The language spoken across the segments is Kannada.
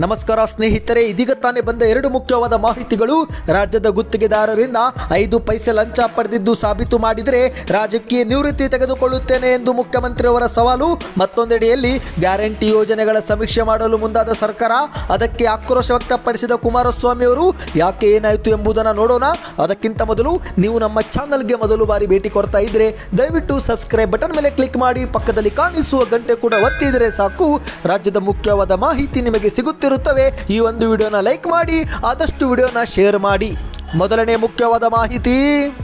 ನಮಸ್ಕಾರ ಸ್ನೇಹಿತರೆ, ಇದೀಗ ತಾನೇ ಬಂದ ಎರಡು ಮುಖ್ಯವಾದ ಮಾಹಿತಿಗಳು. ರಾಜ್ಯದ ಗುತ್ತಿಗೆದಾರರಿಂದ ಐದು ಪೈಸೆ ಲಂಚ ಪಡೆದಿದ್ದು ಸಾಬೀತು ಮಾಡಿದರೆ ರಾಜಕೀಯ ನಿವೃತ್ತಿ ತೆಗೆದುಕೊಳ್ಳುತ್ತೇನೆ ಎಂದು ಮುಖ್ಯಮಂತ್ರಿಯವರ ಸವಾಲು. ಮತ್ತೊಂದೆಡೆಯಲ್ಲಿ ಗ್ಯಾರಂಟಿ ಯೋಜನೆಗಳ ಸಮೀಕ್ಷೆ ಮಾಡಲು ಮುಂದಾದ ಸರ್ಕಾರ, ಅದಕ್ಕೆ ಆಕ್ರೋಶ ವ್ಯಕ್ತಪಡಿಸಿದ ಕುಮಾರಸ್ವಾಮಿ ಅವರು, ಯಾಕೆ ಏನಾಯಿತು ಎಂಬುದನ್ನು ನೋಡೋಣ. ಅದಕ್ಕಿಂತ ಮೊದಲು ನೀವು ನಮ್ಮ ಚಾನಲ್ಗೆ ಮೊದಲು ಬಾರಿ ಭೇಟಿ ಕೊಡ್ತಾ ಇದ್ರೆ, ದಯವಿಟ್ಟು ಸಬ್ಸ್ಕ್ರೈಬ್ ಬಟನ್ ಮೇಲೆ ಕ್ಲಿಕ್ ಮಾಡಿ, ಪಕ್ಕದಲ್ಲಿ ಕಾಣಿಸುವ ಗಂಟೆ ಕೂಡ ಒತ್ತಿದರೆ ಸಾಕು. ರಾಜ್ಯದ ಮುಖ್ಯವಾದ ಮಾಹಿತಿ ನಿಮಗೆ ಸಿಗುತ್ತಿರುತ್ತವೆ ಈ ಒಂದು ವಿಡಿಯೋನ ಲೈಕ್ ಮಾಡಿ ಆದಷ್ಟು ವಿಡಿಯೋನ ಶೇರ್ ಮಾಡಿ. ಮೊದಲನೇ ಮುಖ್ಯವಾದ ಮಾಹಿತಿ,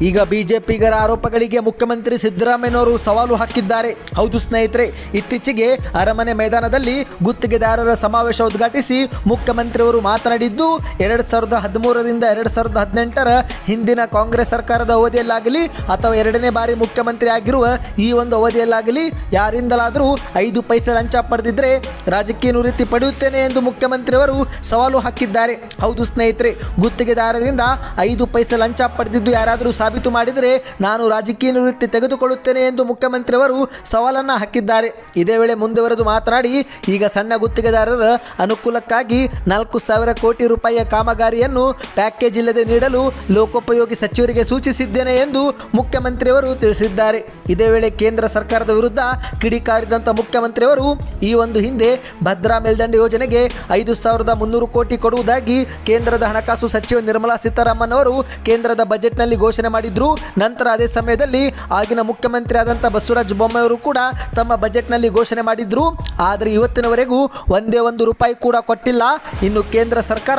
ಈಗ ಬಿಜೆಪಿಗರ ಆರೋಪಗಳಿಗೆ ಮುಖ್ಯಮಂತ್ರಿ ಸಿದ್ದರಾಮಯ್ಯನವರು ಸವಾಲು ಹಾಕಿದ್ದಾರೆ. ಹೌದು ಸ್ನೇಹಿತರೆ, ಇತ್ತೀಚೆಗೆ ಅರಮನೆ ಮೈದಾನದಲ್ಲಿ ಗುತ್ತಿಗೆದಾರರ ಸಮಾವೇಶ ಉದ್ಘಾಟಿಸಿ ಮುಖ್ಯಮಂತ್ರಿಯವರು ಮಾತನಾಡಿದ್ದು, ಎರಡ್ ಸಾವಿರದ ಹದಿಮೂರರಿಂದ ಎರಡ್ ಸಾವಿರದ ಹದಿನೆಂಟರ ಹಿಂದಿನ ಕಾಂಗ್ರೆಸ್ ಸರ್ಕಾರದ ಅವಧಿಯಲ್ಲಾಗಲಿ ಅಥವಾ ಎರಡನೇ ಬಾರಿ ಮುಖ್ಯಮಂತ್ರಿ ಆಗಿರುವ ಈ ಒಂದು ಅವಧಿಯಲ್ಲಾಗಲಿ ಯಾರಿಂದಲಾದರೂ ಐದು ಪೈಸೆ ಲಂಚ ಪಡೆದಿದ್ರೆ ರಾಜಕೀಯ ನಿವೃತ್ತಿ ಪಡೆಯುತ್ತೇನೆ ಎಂದು ಮುಖ್ಯಮಂತ್ರಿಯವರು ಸವಾಲು ಹಾಕಿದ್ದಾರೆ. ಹೌದು ಸ್ನೇಹಿತರೆ, ಗುತ್ತಿಗೆದಾರರಿಂದ ಐದು ಪೈಸೆ ಲಂಚ ಪಡೆದಿದ್ದು ಯಾರಾದರೂ ಸಾಬೀತು ಮಾಡಿದರೆ ನಾನು ರಾಜಕೀಯ ನಿವೃತ್ತಿ ತೆಗೆದುಕೊಳ್ಳುತ್ತೇನೆ ಎಂದು ಮುಖ್ಯಮಂತ್ರಿಯವರು ಸವಾಲನ್ನು ಹಾಕಿದ್ದಾರೆ. ಇದೇ ವೇಳೆ ಮುಂದುವರೆದು ಮಾತನಾಡಿ, ಈಗ ಸಣ್ಣ ಗುತ್ತಿಗೆದಾರರ ಅನುಕೂಲಕ್ಕಾಗಿ ನಾಲ್ಕು ಸಾವಿರ ಕೋಟಿ ರೂಪಾಯಿಯ ಕಾಮಗಾರಿಯನ್ನು ಪ್ಯಾಕೇಜ್ ಇಲ್ಲದೆ ನೀಡಲು ಲೋಕೋಪಯೋಗಿ ಸಚಿವರಿಗೆ ಸೂಚಿಸಿದ್ದೇನೆ ಎಂದು ಮುಖ್ಯಮಂತ್ರಿಯವರು ತಿಳಿಸಿದ್ದಾರೆ. ಇದೇ ವೇಳೆ ಕೇಂದ್ರ ಸರ್ಕಾರದ ವಿರುದ್ಧ ಕಿಡಿಕಾರಿದಂಥ ಮುಖ್ಯಮಂತ್ರಿಯವರು ಈ ಒಂದು ಹಿಂದೆ ಭದ್ರಾ ಮೇಲ್ದಂಡೆ ಯೋಜನೆಗೆ ಐದು ಸಾವಿರದ ಮುನ್ನೂರು ಕೋಟಿ ಕೊಡುವುದಾಗಿ ಕೇಂದ್ರದ ಹಣಕಾಸು ಸಚಿವ ನಿರ್ಮಲಾ ಸೀತಾರಾಮನ್ ಅವರು ಕೇಂದ್ರದ ಬಜೆಟ್ನಲ್ಲಿ ಘೋಷಣೆ ಮಾಡಿದ್ರು. ನಂತರ ಅದೇ ಸಮಯದಲ್ಲಿ ಆಗಿನ ಮುಖ್ಯಮಂತ್ರಿ ಆದಂಥ ಬಸವರಾಜ ಬೊಮ್ಮಾಯಿ ಅವರು ಕೂಡ ತಮ್ಮ ಬಜೆಟ್ನಲ್ಲಿ ಘೋಷಣೆ ಮಾಡಿದ್ರು. ಆದರೆ ಇವತ್ತಿನವರೆಗೂ ಒಂದೇ ಒಂದು ರೂಪಾಯಿ ಕೂಡ ಕೊಟ್ಟಿಲ್ಲ. ಇನ್ನು ಕೇಂದ್ರ ಸರ್ಕಾರ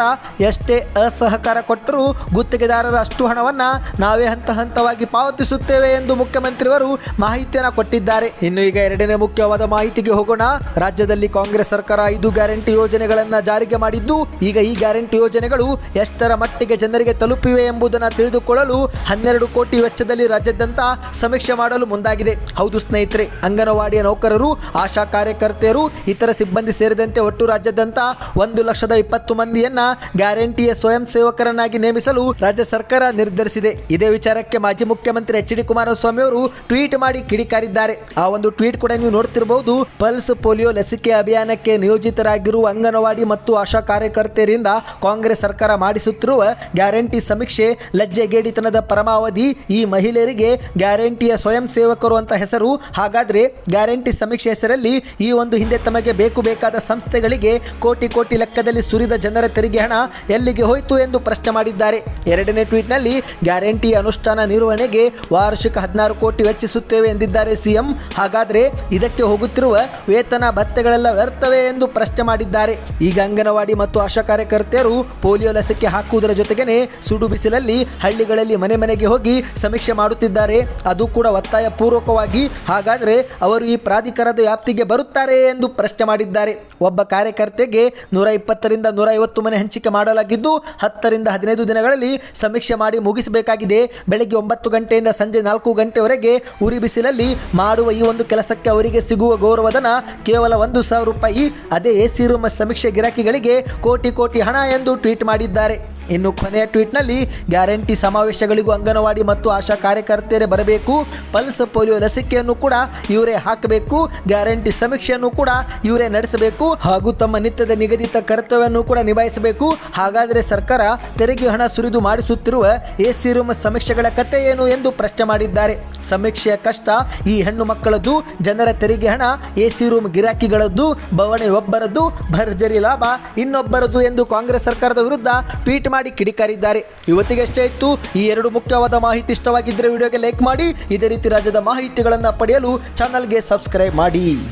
ಎಷ್ಟೇ ಅಸಹಕಾರ ಕೊಟ್ಟರೂ ಗುತ್ತಿಗೆದಾರರ ಅಷ್ಟು ಹಣವನ್ನು ನಾವೇ ಹಂತ ಹಂತವಾಗಿ ಪಾವತಿಸುತ್ತೇವೆ ಎಂದು ಮುಖ್ಯಮಂತ್ರಿಯವರು ಮಾಹಿತಿಯನ್ನು ಕೊಟ್ಟಿದ್ದಾರೆ. ಇನ್ನು ಈಗ ಎರಡನೇ ಮುಖ್ಯವಾದ ಮಾಹಿತಿಗೆ ಹೋಗೋಣ. ರಾಜ್ಯದಲ್ಲಿ ಕಾಂಗ್ರೆಸ್ ಸರ್ಕಾರ ಐದು ಗ್ಯಾರಂಟಿ ಯೋಜನೆಗಳನ್ನು ಜಾರಿಗೆ ಮಾಡಿದ್ದು. ಈಗ ಈ ಗ್ಯಾರಂಟಿ ಯೋಜನೆಗಳು ಎಷ್ಟರ ಮಟ್ಟಿಗೆ ಜನರಿಗೆ ತಲುಪಿವೆ ಎಂಬುದನ್ನು ತಿಳಿದುಕೊಳ್ಳಲು ಹನ್ನೆರಡು ಕೋಟಿ ವೆಚ್ಚದಲ್ಲಿ ರಾಜ್ಯದಂತ ಸಮೀಕ್ಷೆ ಮಾಡಲು ಮುಂದಾಗಿದೆ. ಹೌದು ಸ್ನೇಹಿತರೆ, ಅಂಗನವಾಡಿಯ ನೌಕರರು, ಆಶಾ ಕಾರ್ಯಕರ್ತೆಯರು, ಇತರ ಸಿಬ್ಬಂದಿ ಸೇರಿದಂತೆ ಒಟ್ಟು ರಾಜ್ಯದಂತ ಒಂದು ಲಕ್ಷದ ಇಪ್ಪತ್ತು ಮಂದಿಯನ್ನ ಗ್ಯಾರಂಟಿಯ ಸ್ವಯಂ ಸೇವಕರನ್ನಾಗಿ ನೇಮಿಸಲು ರಾಜ್ಯ ಸರ್ಕಾರ ನಿರ್ಧರಿಸಿದೆ. ಇದೇ ವಿಚಾರಕ್ಕೆ ಮಾಜಿ ಮುಖ್ಯಮಂತ್ರಿ ಎಚ್ ಡಿ ಕುಮಾರಸ್ವಾಮಿ ಅವರು ಟ್ವೀಟ್ ಮಾಡಿ ಕಿಡಿಕಾರಿದ್ದಾರೆ. ಆ ಒಂದು ಟ್ವೀಟ್ ಕೂಡ ನೀವು ನೋಡ್ತಿರಬಹುದು ಪಲ್ಸ್ ಪೋಲಿಯೋ ಲಸಿಕೆ ಅಭಿಯಾನಕ್ಕೆ ನಿಯೋಜಿತರಾಗಿರುವ ಅಂಗನವಾಡಿ ಮತ್ತು ಆಶಾ ಕಾರ್ಯಕರ್ತೆಯರಿಂದ ಕಾಂಗ್ರೆಸ್ ಸರ್ಕಾರ ಮಾಡಿಸುತ್ತಿರುವ ಗ್ಯಾರಂಟಿ ಸಮೀಕ್ಷೆ ಲಜ್ಜೆಗೇಡಿತನದ ಪರಮಾವಧಿ ಈ ಮಹಿಳೆಯರಿಗೆ ಗ್ಯಾರಂಟಿಯ ಸ್ವಯಂ ಸೇವಕರು ಅಂತ ಹೆಸರು. ಹಾಗಾದರೆ ಗ್ಯಾರಂಟಿ ಸಮೀಕ್ಷೆ ಹೆಸರಲ್ಲಿ ಈ ಒಂದು ಹಿಂದೆ ತಮಗೆ ಬೇಕು ಬೇಕಾದ ಸಂಸ್ಥೆಗಳಿಗೆ ಕೋಟಿ ಕೋಟಿ ಲೆಕ್ಕದಲ್ಲಿ ಸುರಿದ ಜನರ ತೆರಿಗೆ ಹಣ ಎಲ್ಲಿಗೆ ಹೋಯಿತು ಎಂದು ಪ್ರಶ್ನೆ ಮಾಡಿದ್ದಾರೆ. ಎರಡನೇ ಟ್ವೀಟ್ನಲ್ಲಿ ಗ್ಯಾರಂಟಿ ಅನುಷ್ಠಾನ ನಿರ್ವಹಣೆಗೆ ವಾರ್ಷಿಕ ಹದಿನಾರು ಕೋಟಿ ವೆಚ್ಚಿಸುತ್ತೇವೆ ಎಂದಿದ್ದಾರೆ ಸಿಎಂ. ಹಾಗಾದರೆ ಇದಕ್ಕೆ ಹೋಗುತ್ತಿರುವ ವೇತನ ಭತ್ತೆಗಳೆಲ್ಲ ವ್ಯರ್ಥವೇ ಎಂದು ಪ್ರಶ್ನೆ ಮಾಡಿದ್ದಾರೆ. ಈಗ ಅಂಗನವಾಡಿ ಮತ್ತು ಆಶಾ ಕಾರ್ಯಕರ್ತೆಯರು ಪೋಲಿಯೋ ಲಸಿಕೆ ಹಾಕುವುದರ ಜೊತೆಗೇನೆ ಸುಡು ಬಿಸಿಲಲ್ಲಿ ಹಳ್ಳಿಗಳಲ್ಲಿ ಮನೆ ಮನೆಗೆ ಹೋಗಿ ಸಮೀಕ್ಷೆ ಮಾಡುತ್ತಿದ್ದಾರೆ. ಅದು ಕೂಡ ಒತ್ತಾಯ ಪೂರ್ವಕವಾಗಿ. ಹಾಗಾದರೆ ಅವರು ಈ ಪ್ರಾಧಿಕಾರದ ವ್ಯಾಪ್ತಿಗೆ ಬರುತ್ತಾರೆ ಎಂದು ಪ್ರಶ್ನೆ ಮಾಡಿದ್ದಾರೆ. ಒಬ್ಬ ಕಾರ್ಯಕರ್ತೆಗೆ ನೂರ ಇಪ್ಪತ್ತರಿಂದ ನೂರ ಮನೆ ಹಂಚಿಕೆ ಮಾಡಲಾಗಿದ್ದು, ಹತ್ತರಿಂದ ಹದಿನೈದು ದಿನಗಳಲ್ಲಿ ಸಮೀಕ್ಷೆ ಮಾಡಿ ಮುಗಿಸಬೇಕಾಗಿದೆ. ಬೆಳಗ್ಗೆ ಒಂಬತ್ತು ಗಂಟೆಯಿಂದ ಸಂಜೆ ನಾಲ್ಕು ಗಂಟೆವರೆಗೆ ಉರಿ ಬಿಸಿಲಲ್ಲಿ ಮಾಡುವ ಈ ಒಂದು ಕೆಲಸಕ್ಕೆ ಅವರಿಗೆ ಸಿಗುವ ಗೌರವಧನ ಕೇವಲ ಒಂದು ಸಾವಿರ ರೂಪಾಯಿ. ಅದೇ ಎ ಸಿ ರೂಮ್ ಸಮೀಕ್ಷೆ ಗಿರಾಕಿಗಳಿಗೆ ಕೋಟಿ ಕೋಟಿ ಹಣ ಎಂದು ಟ್ವೀಟ್ ಮಾಡಿದ್ದಾರೆ. ಇನ್ನು ಕೊನೆಯ ಟ್ವೀಟ್ನಲ್ಲಿ ಗ್ಯಾರಂಟಿ ಸಮಾವೇಶಗಳಿಗೂ ಅಂಗನವಾಡಿ ಮತ್ತು ಆಶಾ ಕಾರ್ಯಕರ್ತೆಯರೇ ಬರಬೇಕು. ಪಲ್ಸ್ ಪೋಲಿಯೋ ಲಸಿಕೆಯನ್ನು ಕೂಡ ಇವರೇ ಹಾಕಬೇಕು. ಗ್ಯಾರಂಟಿ ಸಮೀಕ್ಷೆಯನ್ನು ಕೂಡ ಇವರೇ ನಡೆಸಬೇಕು. ಹಾಗೂ ತಮ್ಮ ನಿತ್ಯದ ನಿಗದಿತ ಕರ್ತವ್ಯವನ್ನು ಕೂಡ ನಿಭಾಯಿಸಬೇಕು. ಹಾಗಾದರೆ ಸರ್ಕಾರ ತೆರಿಗೆ ಹಣ ಸುರಿದು ಮಾಡಿಸುತ್ತಿರುವ ಎಸಿ ರೂಮ್ ಸಮೀಕ್ಷೆಗಳ ಕತೆ ಏನು ಎಂದು ಪ್ರಶ್ನೆ ಮಾಡಿದ್ದಾರೆ. ಸಮೀಕ್ಷೆಯ ಕಷ್ಟ ಈ ಹೆಣ್ಣು ಮಕ್ಕಳದ್ದು, ಜನರ ತೆರಿಗೆ ಹಣ ಎಸಿ ರೂಮ್ ಗಿರಾಕಿಗಳದ್ದು, ಬವಣೆ ಒಬ್ಬರದ್ದು, ಭರ್ಜರಿ ಲಾಭ ಇನ್ನೊಬ್ಬರದ್ದು ಎಂದು ಕಾಂಗ್ರೆಸ್ ಸರ್ಕಾರದ ವಿರುದ್ಧ ಟ್ವೀಟ್ ಮಾಡಿ ಕಿಡಿಕಾರಿದ್ದಾರೆ. ಇವತ್ತಿಗೆಷ್ಟೇ ಇತ್ತು. ಈ ಎರಡು ಮುಖ್ಯವಾದ ಮಾಹಿತಿ ಇಷ್ಟವಾಗಿದ್ದರೆ ವಿಡಿಯೋಗೆ ಲೈಕ್ ಮಾಡಿ. ಇದೇ ರೀತಿ ರಾಜ್ಯದ ಮಾಹಿತಿಗಳನ್ನು ಪಡೆಯಲು ಚಾನಲ್ಗೆ ಸಬ್ಸ್ಕ್ರೈಬ್ ಮಾಡಿ.